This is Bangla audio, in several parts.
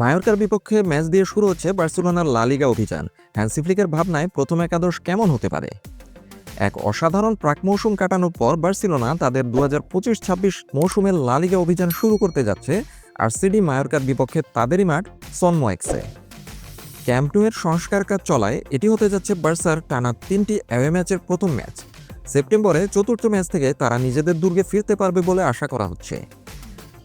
মায়োরকার বিপক্ষে ম্যাচ দিয়ে শুরু হচ্ছে বার্সেলোনার লালিগা অভিযান। হ্যান্সি ফ্লিকের ভাবনায় প্রথম একাদশ কেমন হতে পারে? এক অসাধারণ প্রাক মৌসুম কাটানোর পর বার্সেলোনা তাদের দু হাজার পঁচিশ ছাব্বিশ মৌসুমের লালিগা অভিযান শুরু করতে যাচ্ছে আর সিডি মায়োরকার বিপক্ষে তাদেরই মাঠ সনমোয়েক্সে ক্যাম্পনুয়ের সংস্কার কাজ চলায় এটি হতে যাচ্ছে বার্সার টানা তিনটি অ্যাওয়ে ম্যাচের প্রথম ম্যাচ। সেপ্টেম্বরে চতুর্থ ম্যাচ থেকে তারা নিজেদের দুর্গে ফিরতে পারবে বলে আশা করা হচ্ছে।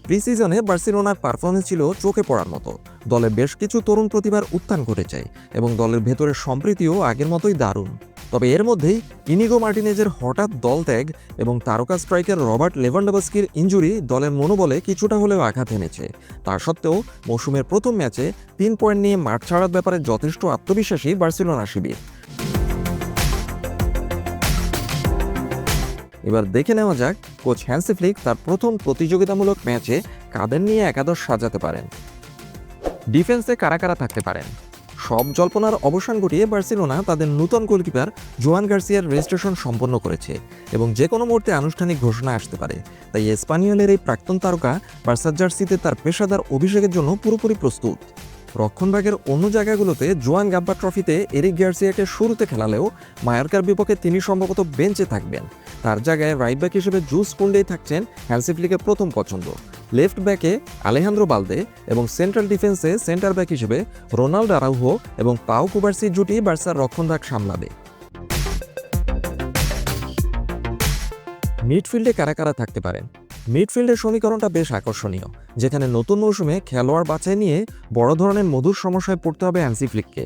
প্রিসিজনে বার্সেলোনার পারফরমেন্স ছিল চোখে পড়ার মতো। দলে বেশ কিছু তরুণ প্রতিভার উত্থান ঘটেছে এবং দলের ভেতরের সম্প্রীতিও আগের মতোই দারুণ। তবে এর মধ্যেই ইনিগো মার্টিনেজের হঠাৎ দল ত্যাগ এবং তারকা স্ট্রাইকার রবার্ট লেভানডাবস্কির ইঞ্জুরি দলের মনোবলে কিছুটা হলেও আঘাত এনেছে। তা সত্ত্বেও মৌসুমের প্রথম ম্যাচে তিন পয়েন্ট নিয়ে মাঠ ছাড়ার ব্যাপারে যথেষ্ট আত্মবিশ্বাসী বার্সেলোনা শিবির। এবার দেখে নেওয়া যাক কোচ হ্যান্সি ফ্লিক তার প্রথম প্রতিযোগিতামূলক ম্যাচে কাদের নিয়ে একাদশ সাজাতে পারেন। ডিফেন্সে কারা কারা থাকতে পারেন? সব জল্পনার অবসান ঘটিয়ে বার্সেলোনা তাদের নূতন গোলকিপার জোয়ান গার্সিয়ার রেজিস্ট্রেশন সম্পন্ন করেছে এবং যে কোনো মুহূর্তে আনুষ্ঠানিক ঘোষণা আসতে পারে। তাই স্পানিয়লের এই প্রাক্তন তারকা বার্সার জার্সিতে তার পেশাদার অভিষেকের জন্য পুরোপুরি প্রস্তুত। রক্ষণভাগের অন্য জায়গাগুলোতে জোয়ান গাব্বা ট্রফিতে এরিক গার্সিয়াকে শুরুতে খেলালেও মায়ারকার বিপক্ষে তিনি সম্ভবত বেঞ্চে থাকবেন। তার জায়গায় রাইট ব্যাক হিসেবে জুস কুন্ডেই থাকছেন হ্যান্সিফ্লিকের প্রথম পছন্দ। লেফট ব্যাকে আলেহান্দ্রো বালদে এবং সেন্ট্রাল ডিফেন্সে সেন্টার ব্যাক হিসেবে রোনাল্ড আরাউহো এবং পাও কুবার্সি জুটি বার্সার রক্ষণভাগ সামলাবে। মিডফিল্ডে কারা কারা থাকতে পারেন মিডফিল্ডের সমীকরণটা বেশ আকর্ষণীয়, যেখানে নতুন মৌসুমে খেলোয়াড় বাছাই নিয়ে বড় ধরনের মধুর সমস্যায় পড়তে হবে অ্যান্সি ফ্লিককে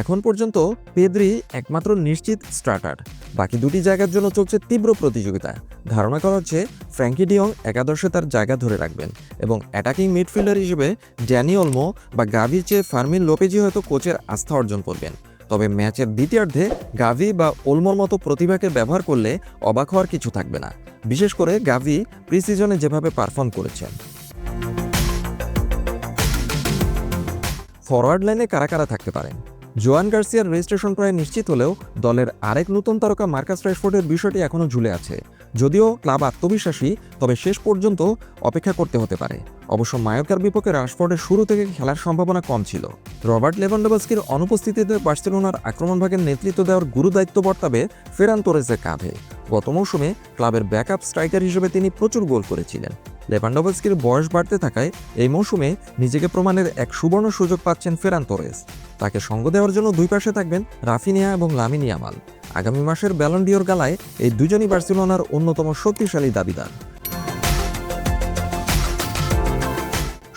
এখন পর্যন্ত পেদ্রি একমাত্র নিশ্চিত স্টার্টার বাকি দুটি জায়গার জন্য চলছে তীব্র প্রতিযোগিতা। ধারণা করা হচ্ছে ফ্র্যাঙ্কি ডিয়ং একাদশে তার জায়গা ধরে রাখবেন এবং অ্যাটাকিং মিডফিল্ডার হিসেবে ড্যানি অলমো বা গাভির চেয়ে ফার্মিন লোপেজি হয়তো কোচের আস্থা অর্জন করবেন। তবে ম্যাচের দ্বিতীয়ার্ধে গাভি বা ওলমোর মতো প্রতিভাকে ব্যবহার করলে অবাক হওয়ার কিছু থাকবে না। বিশেষ করে গাভি প্রিসিজনে যেভাবে পারফর্ম করেছেন। ফরওয়ার্ড লাইনে কারা কারা থাকতে পারেন? জোয়ান গার্সিয়ার রেজিস্ট্রেশন প্রায় নিশ্চিত হলেও দলের আরেক নতুন তারকা মার্কাস রাইশফোর্ডের বিষয়টি এখনও ঝুলে আছে। যদিও ক্লাব আত্মবিশ্বাসী, তবে শেষ পর্যন্ত অপেক্ষা করতে হতে পারে। অবশ্য মায়োকার বিপক্ষে রাশফোর্ডের শুরু থেকে খেলার সম্ভাবনা কম ছিল। রবার্ট লেভানডোবাস্কির অনুপস্থিতিতে বার্সেলোনার আক্রমণভাগের নেতৃত্ব দেওয়ার গুরু দায়িত্ব বর্তাবে ফেরান তোরেসের কাঁধে। গত মৌসুমে ক্লাবের ব্যাকআপ স্ট্রাইকার হিসেবে তিনি প্রচুর গোল করেছিলেন। লেভানডোভস্কির বয়স বাড়তে থাকায় এই মৌসুমে নিজেকে প্রমাণের এক সুবর্ণ সুযোগ পাচ্ছেন ফেরান তোরেস। তাকে সঙ্গ দেওয়ার জন্য দুই পাশে থাকবেন রাফিনিয়া এবং লামিনিয়ামাল আগামী মাসের ব্যালন্ডিওর গালায় এই দুজনই বার্সেলোনার অন্যতম শক্তিশালী দাবিদার।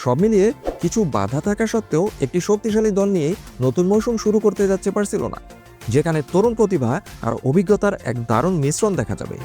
সব মিলিয়ে কিছু বাধা থাকা সত্ত্বেও একটি শক্তিশালী দল নিয়ে নতুন মৌসুম শুরু করতে যাচ্ছে বার্সেলোনা, যেখানে তরুণ প্রতিভা আর অভিজ্ঞতার এক দারুণ মিশ্রণ দেখা যাবে।